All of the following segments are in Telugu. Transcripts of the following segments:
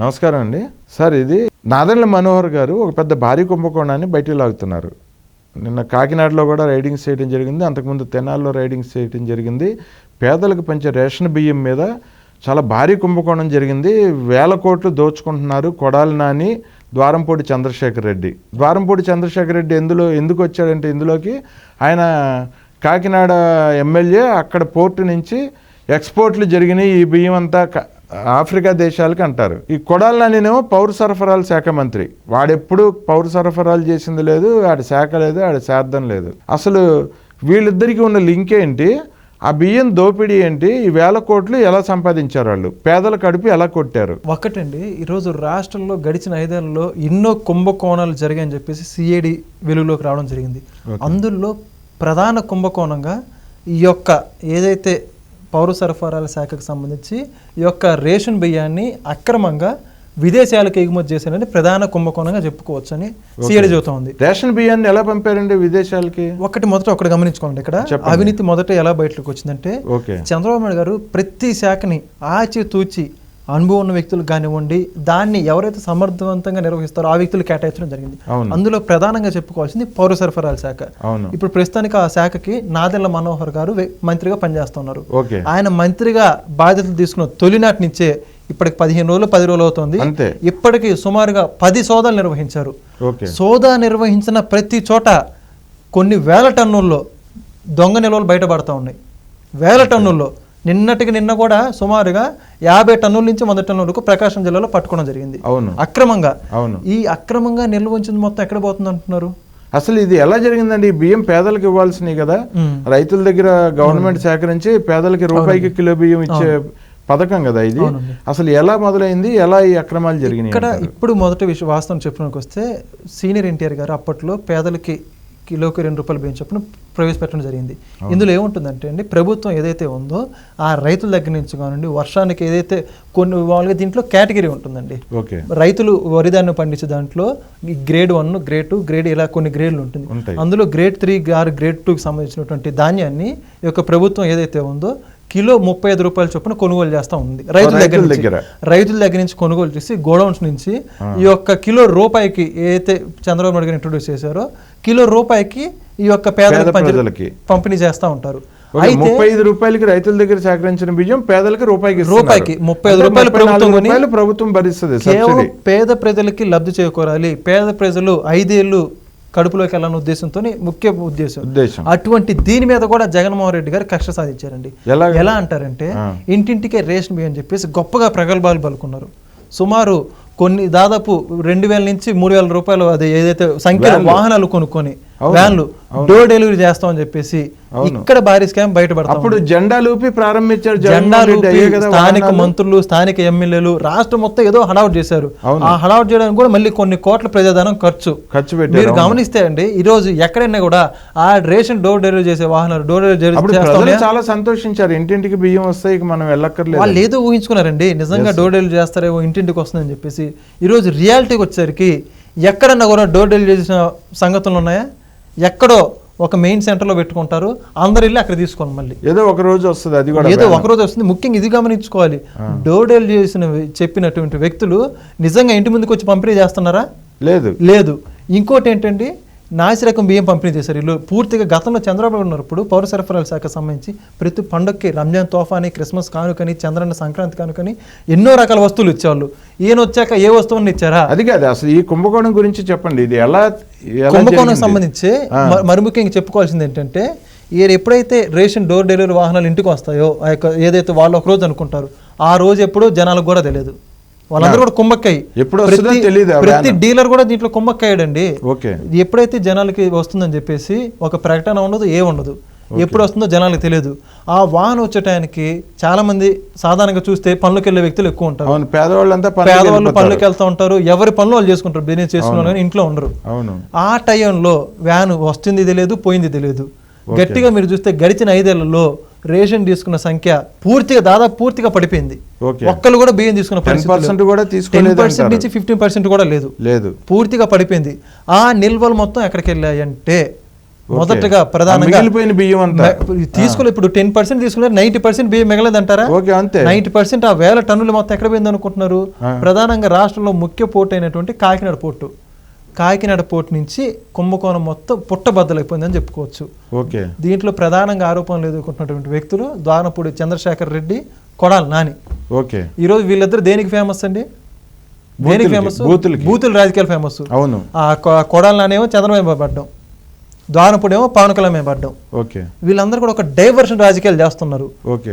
నమస్కారం అండి. సార్ ఇది నాదెండ్ల మనోహర్ గారు ఒక పెద్ద భారీ కుంభకోణాన్ని బయటికి లాగుతున్నారు. నిన్న కాకినాడలో కూడా రైడింగ్స్ చేయడం జరిగింది. అంతకుముందు తెనాల్లో రైడింగ్స్ చేయడం జరిగింది. పేదలకు పంచే రేషన్ బియ్యం మీద చాలా భారీ కుంభకోణం జరిగింది. వేల కోట్లు దోచుకుంటున్నారు కొడాలి నాని ద్వారంపూడి చంద్రశేఖర్ రెడ్డి. ద్వారంపూడి చంద్రశేఖర్ రెడ్డి ఎందులో ఎందుకు వచ్చాడంటే ఇందులోకి ఆయన కాకినాడ ఎమ్మెల్యే అక్కడ పోర్టు నుంచి ఎక్స్పోర్ట్లు జరిగినాయి. ఈ బియ్యం అంతా ఆఫ్రికా దేశాలకి అంటారు. ఈ కొడాలి నానినేమో పౌర సరఫరాల శాఖ మంత్రి. వాడెప్పుడు పౌర సరఫరాలు చేసింది లేదు ఆడి శాఖ లేదు ఆడి శార్థం లేదు. అసలు వీళ్ళిద్దరికి ఉన్న లింక్ ఏంటి? ఆ బియ్యం దోపిడీ ఏంటి? ఈ వేల కోట్లు ఎలా సంపాదించారు వాళ్ళు? పేదల కడుపు ఎలా కొట్టారు? ఒకటండి ఈరోజు రాష్ట్రంలో గడిచిన ఐదేళ్ళలో ఎన్నో కుంభకోణాలు జరిగాయని చెప్పేసి సిఐడి వెలుగులోకి రావడం జరిగింది. అందులో ప్రధాన కుంభకోణంగా ఈ యొక్క ఏదైతే పౌర సరఫరాల శాఖకు సంబంధించి ఈ యొక్క రేషన్ బియ్యాన్ని అక్రమంగా విదేశాలకు ఎగుమతి చేశారని ప్రధాన కుంభకోణంగా చెప్పుకోవచ్చు అని సిఐడి చెబుతా ఉంది రేషన్ బియ్యాన్ని ఎలా పంపారండి విదేశాలకి? ఒకటి మొదట ఒకటి గమనించుకోండి ఇక్కడ. అవినీతి మొదట ఎలా బయటకు వచ్చిందంటే చంద్రబాబు నాయుడు గారు ప్రతి శాఖని ఆచి తూచి అనుభవం ఉన్న వ్యక్తులు కానివ్వండి దాన్ని ఎవరైతే సమర్థవంతంగా నిర్వహిస్తారో ఆ వ్యక్తులు కేటాయించడం జరిగింది. అందులో ప్రధానంగా చెప్పుకోవాల్సింది పౌర సరఫరాల శాఖ. ఇప్పుడు ప్రస్తుతానికి ఆ శాఖకి నాదెళ్ళ మనోహర్ గారు మంత్రిగా పనిచేస్తున్నారు. ఆయన మంత్రిగా బాధ్యతలు తీసుకున్న తొలినాటి నుంచే ఇప్పటికి పదిహేను రోజులు పది రోజులు అవుతుంది. ఇప్పటికి సుమారుగా పది సోదాలు నిర్వహించారు. సోదా నిర్వహించిన ప్రతి చోట కొన్ని వేల టన్నుల్లో దొంగ నిల్వలు బయటపడతా ఉన్నాయి. వేల టన్నుల్లో. నిన్నటికి నిన్న కూడా సుమారుగా యాభై టన్నుల నుంచి వంద టన్నుల వరకు ప్రకాశం జిల్లాలో పట్టుకోవడం జరిగింది. అవును. అక్రమంగా. అవును. ఈ అక్రమంగా నిల్వ ఉంచింది మొత్తం ఎక్కడ పోతుంది అంటున్నారు? అసలు ఇది ఎలా జరిగిందండి? ఈ బియ్యం పేదలకు ఇవ్వాల్సినవి కదా. రైతుల దగ్గర గవర్నమెంట్ సేకరించి పేదలకి రూపాయికి కిలో బియ్యం ఇచ్చే పథకం కదా ఇది. అసలు ఎలా మొదలైంది? ఎలా ఈ అక్రమాలు జరిగినాయి ఇక్కడ? ఇప్పుడు మొదటి విషయం వాస్తవం చెప్పడానికి వస్తే సీనియర్ ఎన్టీఆర్ గారు అప్పట్లో పేదలకి కిలోకి రెండు రూపాయలు బియ్యం చొప్పున ప్రవేశపెట్టడం జరిగింది. ఇందులో ఏముంటుందంటే అండి ప్రభుత్వం ఏదైతే ఉందో ఆ రైతుల దగ్గర నుంచి కానివ్వండి వర్షానికి ఏదైతే కొన్ని వాళ్ళకి దీంట్లో కేటగిరీ ఉంటుందండి. ఓకే. రైతులు వరి ధాన్యం పండించే దాంట్లో ఈ grade one grade two grade ఇలా కొన్ని గ్రేడ్లు ఉంటుంది. అందులో గ్రేడ్ త్రీ ఆర్ గ్రేడ్ టూకి సంబంధించినటువంటి ధాన్యాన్ని ఈ యొక్క ప్రభుత్వం ఏదైతే ఉందో కిలో ముప్పై ఐదు రూపాయల చొప్పున కొనుగోలు చేస్తూ ఉంది రైతుల దగ్గర నుంచి. దగ్గర. రైతుల దగ్గర నుంచి కొనుగోలు చేసి గోడౌన్స్ నుంచి ఈ యొక్క కిలో రూపాయికి ఏదైతే చంద్రబాబు నాయుడు గారు ఇంట్రొడ్యూస్ చేశారో కిలో రూపాయికి ఈ యొక్క పేదలకు పేద ప్రజలకి. పంపిణీ చేస్తూ ఉంటారు ముప్పై ఐదు రూపాయలకి రైతుల దగ్గర సేకరించిన బియ్యం పేదలకి రూపాయికి. రూపాయికి ముప్పై ఐదు రూపాయలు ప్రభుత్వం ప్రభుత్వం భరిస్తుంది పేద ప్రజలకి లబ్ధి చేకూరాలి పేద ప్రజలు ఐదేళ్ళు కడుపులోకి వెళ్ళాలనే ఉద్దేశంతో ముఖ్య ఉద్దేశం. ఉద్దేశం. అటువంటి దీని మీద కూడా జగన్మోహన్ రెడ్డి గారు కక్ష సాధించారండి. ఎలా ఎలా అంటారంటే. ఇంటింటికే రేషన్ బియ్యం అని చెప్పేసి గొప్పగా ప్రగల్భాలు పలుకున్నారు. సుమారు కొన్ని దాదాపు రెండు వేల నుంచి మూడు వేల రూపాయలు అది ఏదైతే సంఖ్యలో వాహనాలు కొనుక్కొని వ్యాన్లు డోర్ డెలివరీ చేస్తామని చెప్పేసి ఇక్కడ భారీ స్కామ్ బయటపడతాం. అప్పుడు జెండా లూపి ప్రారంభించారు జెండా కదా స్థానిక. మంత్రులు స్థానిక ఎమ్మెల్యేలు రాష్ట్రం మొత్తం ఏదో హడావుట్ చేశారు. ఆ హడావుట్ చేయడానికి కూడా మళ్ళీ కొన్ని కోట్ల ప్రజాధనం ఖర్చు. ఖర్చు పెట్టారు మీరు గమనిస్తే అండి ఈ రోజు ఎక్కడైనా కూడా ఆ రేషన్ డోర్ డెలివరీ చేసే వాహనాలు డోర్ డెలివరీ చేస్తా? చాలా సంతోషించారు. ఇంటింటికి బియ్యం వస్తాయి మనం వెళ్ళక్కర్లేదు. వాళ్ళు ఏదో ఊహించుకున్నారండి నిజంగా డోర్ డెలివరీ చేస్తారేమో ఇంటింటికి వస్తుందని చెప్పేసి. ఈ రోజు రియాలిటీకి వచ్చేసరికి ఎక్కడన్నా కూడా డోర్ డెలివరీ చేసిన సంగతులు ఉన్నాయా? ఎక్కడో ఒక మెయిన్ సెంటర్లో పెట్టుకుంటారు. అందరు వెళ్ళి అక్కడ తీసుకోండి మళ్ళీ. ఏదో ఒక రోజు వస్తుంది అది కూడా ఏదో ఒకరోజు వస్తుంది. ముఖ్యంగా ఇది గమనించుకోవాలి. డోర్ డెలివరీ చేసిన చెప్పినటువంటి వ్యక్తులు నిజంగా ఇంటి ముందుకు వచ్చి పంపిణీ చేస్తున్నారా? లేదు. లేదు. ఇంకోటి ఏంటండి? నాసిరకం బియ్యం పంపిణీ చేశారు. వీళ్ళు పూర్తిగా గతంలో చంద్రబాబు ఉన్నప్పుడు పౌర సరఫరాల శాఖ సంబంధించి ప్రతి పండగకి రంజాన్ తోఫాని క్రిస్మస్ కానుకని చంద్రన్న సంక్రాంతి కానుకని ఎన్నో రకాల వస్తువులు ఇచ్చేవాళ్ళు. ఈయన వచ్చాక ఏ వస్తువుని ఇచ్చారా? అది కాదు. అసలు ఈ కుంభకోణం గురించి చెప్పండి. ఇది ఎలా కుంభకోణం? సంబంధించి మరి ముఖ్యంగా చెప్పుకోవాల్సింది ఏంటంటే ఈయన ఎప్పుడైతే రేషన్ డోర్ డెలివరీ వాహనాలు ఇంటికి వస్తాయో ఆ యొక్క ఏదైతే వాళ్ళు ఒక రోజు అనుకుంటారు ఆ రోజు ఎప్పుడో జనాలకు కూడా తెలియదు. వాళ్ళందరూ కూడా కుమ్మక్కయ్యి ఎప్పుడు తెలియదు ప్రతి డీలర్ కూడా దీంట్లో కుమ్మక్కయ్యాడండి ఓకే. ఎప్పుడైతే జనాలకి వస్తుందని చెప్పేసి ఒక ప్రకటన ఉండదు ఏ ఉండదు. ఎప్పుడు వస్తుందో జనాలకు తెలియదు ఆ వాహనం వచ్చే టయానికి చాలా మంది సాధారణంగా చూస్తే పనులకు వెళ్ళే వ్యక్తులు ఎక్కువ ఉంటారు. అవును పేదవాళ్ళంతా పనికి పేదవాళ్ళు. పనులకు వెళ్తూ ఉంటారు ఎవరి పనులు వాళ్ళు చేసుకుంటారు. బిజినెస్ చేసుకున్న ఇంట్లో ఉండరు. అవును. ఆ టైంలో వ్యాన్ వస్తుంది తెలియదు పోయింది తెలియదు గట్టిగా మీరు చూస్తే గడిచిన ఐదేళ్ళలో రేషన్ తీసుకున్న సంఖ్య పూర్తిగా దాదాపు పూర్తిగా పడిపోయింది. ఒక్కళ్ళు కూడా బియ్యం తీసుకున్న పర్సెంట్ కూడా తీసుకోలేదు పర్సెంట్. నుంచి ఫిఫ్టీన్ పర్సెంట్ కూడా లేదు. లేదు. పూర్తిగా పడిపోయింది. ఆ నిల్వలు మొత్తం ఎక్కడికి వెళ్ళాయంటే మొదటగా ఆ ప్రధానంగా మిగిలిపోయిన బియ్యం అంతా. తీసుకుని ఇప్పుడు టెన్ పర్సెంట్ తీసుకున్నారు నైన్టీ పర్సెంట్ బియ్యం మిగలేదంటారా? ఓకే అంతే. నైన్టీ పర్సెంట్ ఆ వేల టన్నులు మొత్తం ఎక్కడ పోయింది అనుకుంటున్నారు ప్రధానంగా రాష్ట్రంలో ముఖ్య పోర్ట్ అయినటువంటి కాకినాడ పోర్టు. కాకినాడ పోర్ట్ నుంచి కుంభకోణం మొత్తం పుట్టబద్దలైపోయిందని చెప్పుకోవచ్చు. ఓకే. దీంట్లో ప్రధానంగా ఆరోపణలు ఎదుర్కొంటున్నటువంటి వ్యక్తులు ద్వారపూడి చంద్రశేఖర్ రెడ్డి కొడాలి నాని. ఓకే. ఈరోజు వీళ్ళిద్దరు దేనికి ఫేమస్ అండి? దేనికి ఫేమస్. బూతులు రాజకీయాలు ఫేమస్ అవును. కొడాలి నానేమో చంద్రబాబు పడ్డం. ద్వారపూడేమో పవన్ కళ్యాణ్ పడ్డం. ఓకే. వీళ్ళందరూ కూడా ఒక డైవర్షన్ రాజకీయాలు చేస్తున్నారు. ఓకే.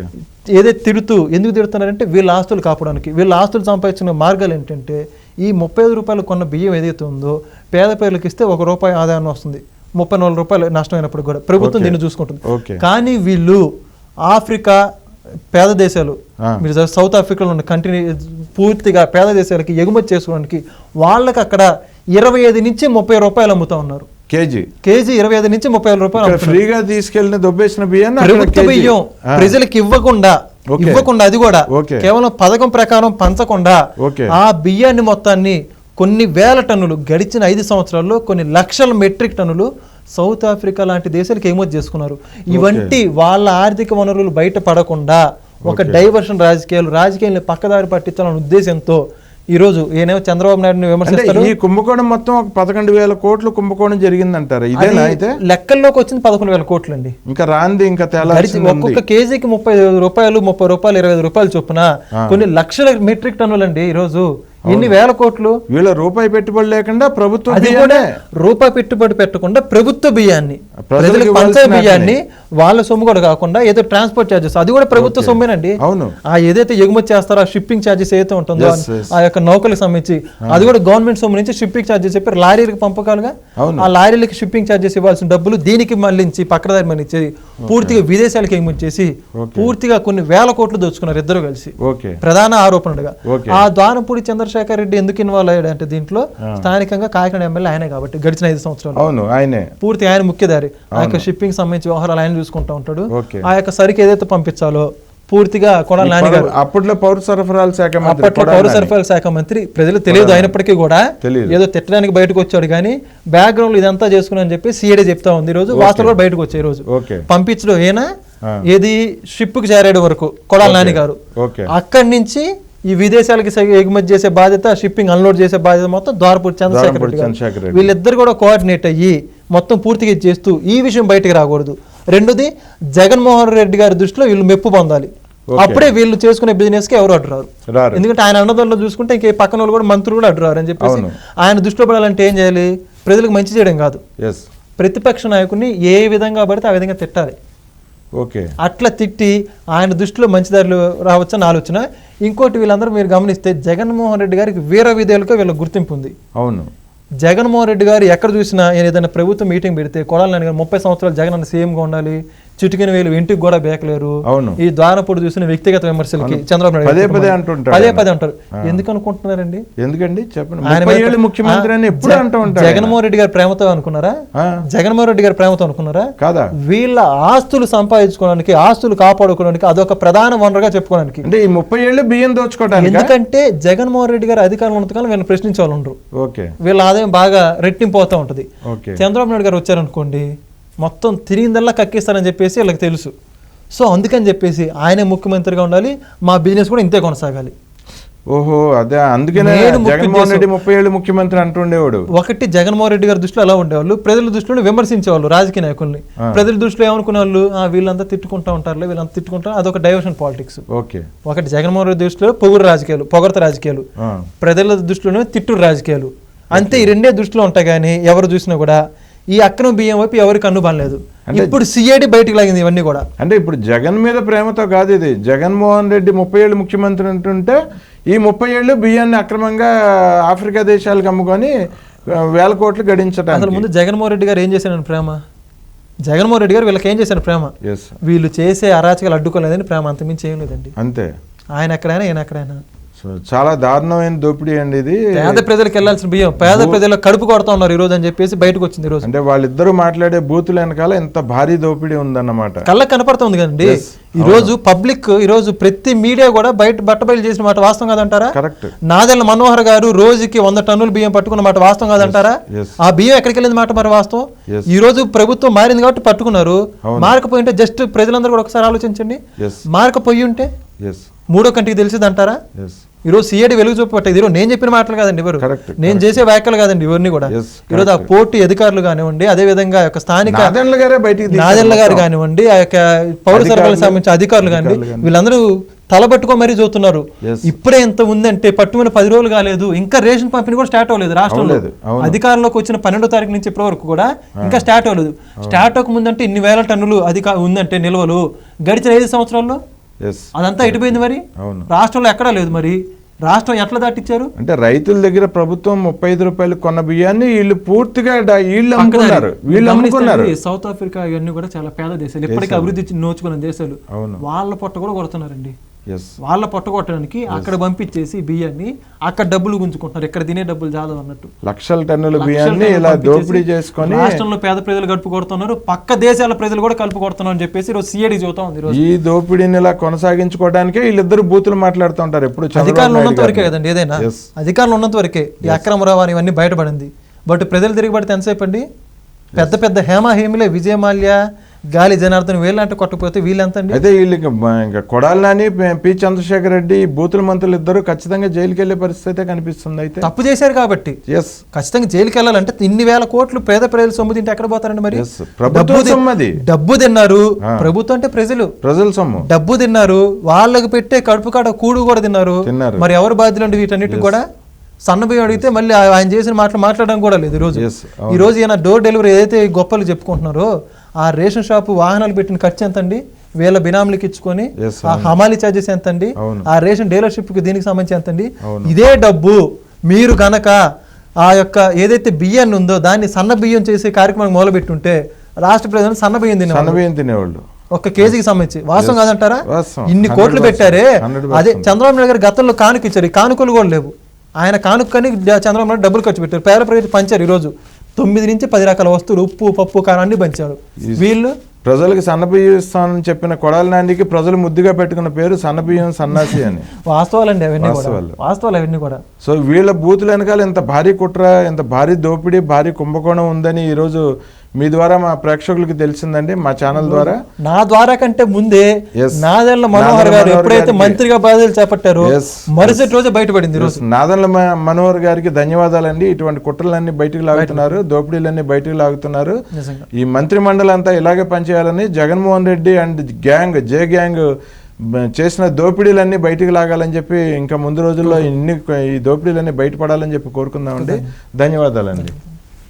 ఏదైతే తిడుతూ ఎందుకు తిడుతున్నారంటే వీళ్ళ ఆస్తులు కాపాడడానికి వీళ్ళ ఆస్తులు సంపాదించిన మార్గాలు ఏంటంటే ఈ ముప్పై ఐదు రూపాయలు కొన్న బియ్యం ఏదైతే ఉందో పేద పేర్లకు ఇస్తే ఒక రూపాయి ఆదాయం వస్తుంది. ముప్పై నాలుగు రూపాయలు నష్టమైనప్పుడు కూడా. ప్రభుత్వం దీన్ని చూసుకుంటుంది. కానీ వీళ్ళు ఆఫ్రికా పేద దేశాలు. మీరు సౌత్ ఆఫ్రికాలో ఉన్న కంట్రీ పూర్తిగా పేద దేశాలకి ఎగుమతి చేసుకోవడానికి వాళ్ళకి అక్కడ ఇరవై ఐదు నుంచి ముప్పై రూపాయలు అమ్ముతా ఉన్నారు. కేజీ. కేజీ ఇరవై ఐదు నుంచి ముప్పై రూపాయలు ఫ్రీగా తీసుకెళ్ళిన దొబ్బేసిన. బియ్యం ఆ, ప్రజలకు ఇవ్వకుండా. ఇవ్వకుండా అది కూడా. కేవలం పథకం ప్రకారం పంచకుండా. ఆ బియ్యాన్ని మొత్తాన్ని కొన్ని వేల టన్నులు గడిచిన ఐదు సంవత్సరాల్లో కొన్ని లక్షల మెట్రిక్ టన్నులు సౌత్ ఆఫ్రికా లాంటి దేశాలకు ఎగుమతి చేసుకున్నారు ఇవంటి వాళ్ళ ఆర్థిక వనరులు బయట పడకుండా ఒక డైవర్షన్ రాజకీయాలు రాజకీయాలను పక్కదారి పట్టించాలనే ఉద్దేశంతో ఈ రోజు ఈయనేమో చంద్రబాబు నాయుడుని అంటే విమర్శిస్తారు. ఈ కుంభకోణం మొత్తం ఒక పదకొండు వేల కోట్లు కుంభకోణం జరిగిందంటారా? ఇదేనా అయితే? లెక్కల్లోకి వచ్చింది పదకొండు వేల కోట్లు అండి ఇంకా రాంది ఇంకా ఒక్కొక్క కేజీకి ముప్పై రూపాయలు ముప్పై రూపాయలు ఇరవై ఐదు రూపాయలు చొప్పున కొన్ని లక్షల మెట్రిక్ టన్నులు అండి ఈ రోజు ఎన్ని వేల కోట్లు? వీళ్ళ రూపాయి పెట్టుబడి లేకుండా ప్రభుత్వం అది కూడా బియ్యానే రూపాయి పెట్టుబడి పెట్టకుండా ప్రభుత్వ బియ్యాన్ని ప్రజలకు పంచే బియ్యాన్ని వాళ్ళ సొమ్ము కూడా కాకుండా ఏదో ట్రాన్స్పోర్ట్ ఛార్జెస్ అది కూడా ప్రభుత్వ సొమ్మేనండి. అవును. ఆ ఏదైతే ఎగుమతి చేస్తారో ఆ షిప్పింగ్ ఛార్జెస్ ఏదైతే ఉంటుందో. ఆ యొక్క నౌకలకు సంబంధించి అది కూడా గవర్నమెంట్ సొమ్ము నుంచి షిప్పింగ్ ఛార్జెస్ చెప్పి లారీలకు పంపకాలుగా. ఆ లారీలకి షిప్పింగ్ ఛార్జెస్ ఇవ్వాల్సిన డబ్బులు దీనికి మళ్ళించి పక్కదారి మళ్ళించి పూర్తిగా విదేశాలకు ఎగుమతి చేసి పూర్తిగా కొన్ని వేల కోట్లు దోచుకున్నారు ఇద్దరు కలిసి. ప్రధాన ఆరోపణలుగా. ఆ దానపూడి చంద్రశేఖర్ రెడ్డి ఎందుకు ఇన్వాల్వ్ అయ్యాడు అంటే దీంట్లో స్థానికంగా కాకినాడ ఎమ్మెల్యే ఆయనే కాబట్టి గడిచిన ఐదు సంవత్సరాలు. అవును ఆయనే. పూర్తి ఆయన ముఖ్యదారి ఆ యొక్క షిప్పింగ్ సంబంధించి వ్యవహారాలు ఆయన చూసుకుంటూ ఉంటాడు. ఆ యొక్క సరికి ఏదైతే పంపించాలో పూర్తిగా కొడాలి నాని గారు అప్పట్లో పౌర సరఫరాల శాఖ మంత్రి అప్పట్లో పౌర. సరఫరాల శాఖ మంత్రి ప్రజలు తెలియదు అయినప్పటికీ కూడా. ఏదో తిట్టడానికి బయటకు వచ్చాడు కానీ బ్యాక్గ్రౌండ్ ఇదంతా చేసుకుని అని చెప్పి సిఐడి చెప్తా ఉంది. ఈ రోజు వాస్తవాలు కూడా బయటకు వచ్చాయి ఈ రోజు పంపించడం ఏనా. ఏది? షిప్కు చేరాడు వరకు కొడాలి నాని గారు అక్కడి నుంచి ఈ విదేశాలకి ఎగుమతి చేసే బాధ్యత షిప్పింగ్ అన్లోడ్ చేసే బాధ్యత మొత్తం ద్వారపూడి చంద్రశేఖర్ రెడ్డి. వీళ్ళిద్దరు కూడా కోఆర్డినేట్ అయ్యి మొత్తం పూర్తిగా చేస్తూ ఈ విషయం బయటకు రాకూడదు. రెండోది జగన్మోహన్ రెడ్డి గారి దృష్టిలో వీళ్ళు మెప్పు పొందాలి. అప్పుడే వీళ్ళు చేసుకునే బిజినెస్కి ఎవరు అడ్డురారు రారు. ఎందుకంటే ఆయన అన్నదాల్లో చూసుకుంటే ఇంకే పక్కన వాళ్ళు కూడా మంత్రులు కూడా అడ్డురారు అని చెప్పేసి. ఆయన దృష్టిలో పడాలంటే ఏం చేయాలి? ప్రజలకు మంచి చేయడం కాదు. ప్రతిపక్ష నాయకుడిని ఏ విధంగా పడితే ఆ విధంగా తిట్టాలి. ఓకే. అట్లా తిట్టి ఆయన దృష్టిలో మంచిదారులు రావచ్చని ఆలోచన. ఇంకోటి వీళ్ళందరూ మీరు గమనిస్తే జగన్మోహన్ రెడ్డి గారికి వీర విధేయులకు వీళ్ళ గుర్తింపు ఉంది. అవును. జగన్మోహన్ రెడ్డి గారు ఎక్కడ చూసినా ఏదైనా ప్రభుత్వం మీటింగ్ పెడితే కొడాలని గారు ముప్పై సంవత్సరాలు జగన్ అన్న సీఎంగా ఉండాలి చిటికిన వేలు ఇంటికి కూడా బేకలేరు. అవును. ఈ ద్వారపూడి చూసిన వ్యక్తిగత విమర్శలకి చంద్రబాబు నాయుడు పదే పదే. అంటుంటాడు పదే. పదే అంటారు. ఎందుకు అనుకుంటున్నారండి? ఎందుకండి? చెప్పండి. ముఖ్యమంత్రి అని ఎప్పుడు అంటూ ఆయన. జగన్మోహన్ రెడ్డి గారి ప్రేమతో అనుకున్నారా? జగన్మోహన్ రెడ్డి గారి ప్రేమతో అనుకున్నారా? కాదా? వీళ్ళ ఆస్తులు సంపాదించుకోవడానికి ఆస్తులు కాపాడుకోవడానికి అదొక ప్రధాన వనరుగా చెప్పుకోవడానికి. అంటే ఈ ముప్పై ఏళ్ళు బియ్యం దోచుకోవడానికి ఎందుకంటే జగన్మోహన్ రెడ్డి గారు అధికారంలో ఉన్నంతకాలం వీళ్ళని ప్రశ్నించే వాళ్ళు ఉండరు. ఓకే. వీళ్ళ ఆదాయం బాగా రెట్టింపు అవుతూ ఉంటుంది. చంద్రబాబు నాయుడు గారు వచ్చారనుకోండి మొత్తం తిరిగిందల్లా కక్కిస్తారని చెప్పేసి వీళ్ళకి తెలుసు. సో అందుకని చెప్పేసి ఆయనే ముఖ్యమంత్రిగా ఉండాలి మా బిజినెస్ కూడా ఇంతే కొనసాగాలి. ఓహో అదే అందుకనే జగన్మోహన్ రెడ్డి ముప్పై ఏళ్ళు ముఖ్యమంత్రి అంటుండేవాడు. ఒకటి జగన్మోహన్ రెడ్డి గారి దృష్టిలో ఎలా ఉండేవాళ్ళు ప్రజల దృష్టిలో విమర్శించేవాళ్ళు రాజకీయ నాయకుల్ని. ప్రజల దృష్టిలో ఏమనుకునే వాళ్ళు "ఆ, వీళ్ళంతా తిట్టుకుంటా ఉంటారులే వీళ్ళంతా తిట్టుకుంటారు అదొక డైవర్షన్ పాలిటిక్స్ ఓకే. ఒకటి జగన్మోహన్ రెడ్డి దృష్టిలో పొగురు రాజకీయాలు పొగడత రాజకీయాలు. ప్రజల దృష్టిలోనే తిట్టుడు రాజకీయాలు. అంతే ఈ రెండే దృష్టిలో ఉంటాయి కానీ ఎవరు చూసినా కూడా ఈ అక్రమ బియ్యం వైపు ఎవరికి అన్నుబాలేదు ఇప్పుడు సిఐడి బయటికి లాగింది ఇవన్నీ కూడా. అంటే ఇప్పుడు జగన్ మీద ప్రేమతో కాదు ఇది. జగన్మోహన్ రెడ్డి ముప్పై ఏళ్ళు ముఖ్యమంత్రి అంటుంటే ఈ ముప్పై ఏళ్ళు బియ్యాన్ని అక్రమంగా ఆఫ్రికా దేశాలకు అమ్ముకొని వేల కోట్లు అసలు గడించడానికి ముందు జగన్మోహన్ రెడ్డి గారు ఏం చేశారని ప్రేమ? జగన్మోహన్ రెడ్డి గారు వీళ్ళకి ఏం చేశారు ప్రేమ? వీళ్ళు చేసే అరాచకాలు అడ్డుకోలేదని ప్రేమ. అంతమించి ఏం లేదండి. అంతే. ఆయన ఎక్కడైనా ఈయన ఎక్కడైనా. సో చాలా దారుణమైన దోపిడీ అండి ఇది. పేద ప్రజలకు వెళ్ళాల్సిన బియ్యం పేద ప్రజల కడుపు కొడతా ఉన్నారు ఈ రోజు అని చెప్పేసి బయటకు వచ్చింది ఈ రోజు. అంటే వాళ్ళిద్దరూ మాట్లాడే బూతుల వెనకాల ఎంత భారీ దోపిడీ ఉందన్నమాట. కళ్ళకు కనపడుతుంది కదండి. ఈ రోజు పబ్లిక్ ఈ రోజు ప్రతి మీడియా కూడా బయట బట్టబయలు చేసిన మాట వాస్తవం కాదంటారా? కరెక్ట్ నాదెళ్ళ మనోహర్ గారు రోజుకి వంద టన్నుల బియ్యం పట్టుకున్న మాట వాస్తవం కాదంటారా. ఆ బియ్యం ఎక్కడికి వెళ్ళింది మాట మరి వాస్తవం. ఈ రోజు ప్రభుత్వం మారింది కాబట్టి పట్టుకున్నారు. మారకపోయింటే జస్ట్ ప్రజలందరూ కూడా ఒకసారి ఆలోచించండి. మారకపోయి ఉంటే? మూడో కంటికి తెలిసింది అంటారా ఎస్ ఈ రోజు సిఐడి వెలుగు చూపట్టేది ఈరోజు నేను చెప్పిన మాటలు కాదండి ఎవరు? నేను చేసే వ్యాఖ్యలు కాదండి ఇవన్నీ కూడా. ఈరోజు ఆ పోటీ అధికారులు కానివ్వండి అదే విధంగా ఆ యొక్క స్థానిక నాదెండ్ల గారే. కానివ్వండి ఆ యొక్క పౌర సరఫరాలకు సంబంధించిన అధికారులు కానివ్వండి వీళ్ళందరూ తలబట్టుకో మరీ చూస్తున్నారు. ఇప్పుడే ఎంత ఉందంటే పట్టుమని పది రోజులు కాలేదు ఇంకా రేషన్ పంపిణీ కూడా స్టార్ట్ అవ్వలేదు రాష్ట్రంలో. అధికారంలోకి వచ్చిన పన్నెండో తారీఖు నుంచి ఇప్పటి వరకు కూడా ఇంకా స్టార్ట్ అవ్వలేదు. స్టార్ట్ అవ్వక ముందంటే ఇన్ని వేల టన్నులు అధిక ఉందంటే నిల్వలు. గడిచిన ఐదు సంవత్సరాల్లో అదంతా ఎటుపోయింది మరి? అవును. రాష్ట్రంలో ఎక్కడా లేదు మరి. రాష్ట్రం ఎట్లా దాటిచ్చారు? అంటే రైతుల దగ్గర ప్రభుత్వం ముప్పై ఐదు రూపాయలు కొన్న బియ్యాన్ని వీళ్ళు పూర్తిగా వీళ్ళు అమ్ముకున్నారు. వీళ్ళు అమ్ముకున్నారు. సౌత్ ఆఫ్రికా ఇవన్నీ కూడా చాలా పేద దేశాలు. ఇప్పటికీ అభివృద్ధి నోచుకున్న దేశాలు. అవును. వాళ్ళ పొట్ట కూడా కొడుతున్నారండి. వాళ్ళ పొట్ట కొట్టడానికి అక్కడ పంపించేసి బియ్యాన్ని అక్కడ డబ్బులు గుంజుకుంటున్నారు. ఇక్కడ తినే డబ్బులు జాదవ్ అన్నట్టు. లక్షల టన్నుల బియ్యాన్ని ఇలా దోపిడీ చేసుకొని రాష్ట్రంలో పేద ప్రజలు కడుపు కొడుతున్నారు పక్క దేశాల ప్రజలు కూడా కలుపు కొడుతున్నారు అని చెప్పేసి ఈరోజు సిఐడి చూతా ఉంది ఈ దోపిడీని ఇలా కొనసాగించుకోవడానికే వీళ్ళిద్దరు బూతులు మాట్లాడుతుంటారు. ఎప్పుడు చంద్రబాబు అధికారులు ఉన్నంత వరకే. కదండి ఏదైనా. అధికారులు ఉన్నంత వరకే ఈ అక్రమ రవాణా ఇవన్నీ బయటపడింది. బట్ ప్రజలు తిరిగిపడితే ఎంతసేపు అండి? పెద్ద పెద్ద హేమ హేమిలే విజయమాల్య గాలి జనార్దన్ వీళ్ళంటే కొట్టకపోతే వీళ్ళెంత అయితే వీళ్ళకి మ- ఇంకా కొడాలి నాని పి- చంద్రశేఖర్ రెడ్డి బూతుల మంత్రులు ఇద్దరు ఖచ్చితంగా జైలుకి వెళ్ళే పరిస్థితి అయితే కనిపిస్తుంది అయితే. తప్పు చేశారు కాబట్టి. ఎస్ ఖచ్చితంగా జైలుకి వెళ్ళాలంటే ఇన్ని వేల కోట్లు పేద ప్రజలు సొమ్ము తింటే ఎక్కడ పోతారండి మరి? ప్రభుత్వ డబ్బు తిన్నారు. ప్రభుత్వం అంటే ప్రజలు. ప్రజల సొమ్ము. డబ్బు తిన్నారు. వాళ్ళకి పెట్టే కడుపు కాడ కూడు కూడా తిన్నారు. మరి ఎవరు బాధ్యులు అండి వీటన్నిటికి కూడా? సన్న బియ్యం అడిగితే మళ్ళీ ఆయన చేసిన మాటలు మాట్లాడడం కూడా లేదు ఈరోజు ఎస్ ఈ రోజు ఈయన డోర్ డెలివరీ ఏదైతే గొప్పలు చెప్పుకుంటున్నారో ఆ రేషన్ షాప్ వాహనాలు పెట్టిన ఖర్చు ఎంత అండి వేల బినాములకి ఇచ్చుకొని ఆ హమాలి ఛార్జెస్ ఎంత అండి అవును. ఆ రేషన్ డీలర్షిప్కి దీనికి సంబంధించి ఎంత అండి. ఇదే డబ్బు మీరు గనక ఆ యొక్క ఏదైతే బియ్యాన్ని ఉందో దాన్ని సన్న బియ్యం చేసే కార్యక్రమం మొదలుపెట్టుంటే రాష్ట్ర ప్రజలు సన్న బియ్యం తినేవాళ్ళు. సన్నబియ్యం తినేవాళ్ళు. ఒక్క కేజీకి సంబంధించి. వాస్తవం కాదంటారా. ఇన్ని 100% కోట్లు పెట్టారే. 100% అదే చంద్రబాబు నాయుడు గారు గతంలో కానుక ఇచ్చారు కానుకలు కూడా లేవు. ఆయన కానుకని డ- చంద్రబాబు డబ్బులు ఖర్చు పెట్టారు. పేద ప్రజలు పంచారు ఈరోజు. తొమ్మిది నుంచి పది రకాల వస్తువులు ఉప్పు పప్పు కారం అన్ని పంచారు వీళ్ళు ప్రజలకు సన్నబియ్యం ఇస్తానని చెప్పిన కొడాలి నానికి ప్రజలు ముద్దుగా పెట్టుకున్న పేరు సన్నబియ్యం సన్నాసి అని. వాస్తవాలండి అవన్నీ. వాస్తవాలు అవన్నీ కూడా. సో వీళ్ళ బూతుల వెనకాల ఇంత భారీ కుట్ర ఇంత భారీ దోపిడీ భారీ కుంభకోణం ఉందని ఈరోజు మీ ద్వారా మా ప్రేక్షకులకు తెలిసిందండి మా ఛానల్ ద్వారా. నా ద్వారా కంటే ముందే. నాదెళ్ళ మనోహర్ గారు ఎప్పుడైతే మంత్రిగా బాధ్యతలు చేపట్టారో. మరుసటి రోజే బయటపడింది మ- మనోహర్ గారికి ధన్యవాదాలండి. ఇటువంటి కుట్రలన్నీ బయటికి లాగుతున్నారు దోపిడీలన్నీ బయటికి లాగుతున్నారు. ఈ మంత్రి మండలి అంతా ఇలాగే పనిచేయాలని Jaganmohan Reddy and gang J gang చేసిన దోపిడీలన్నీ బయటికి లాగాలని చెప్పి ఇంకా ముందు రోజుల్లో ఇన్ని ఈ దోపిడీలన్నీ బయటపడాలని చెప్పి కోరుకుందామండి. ధన్యవాదాలండి.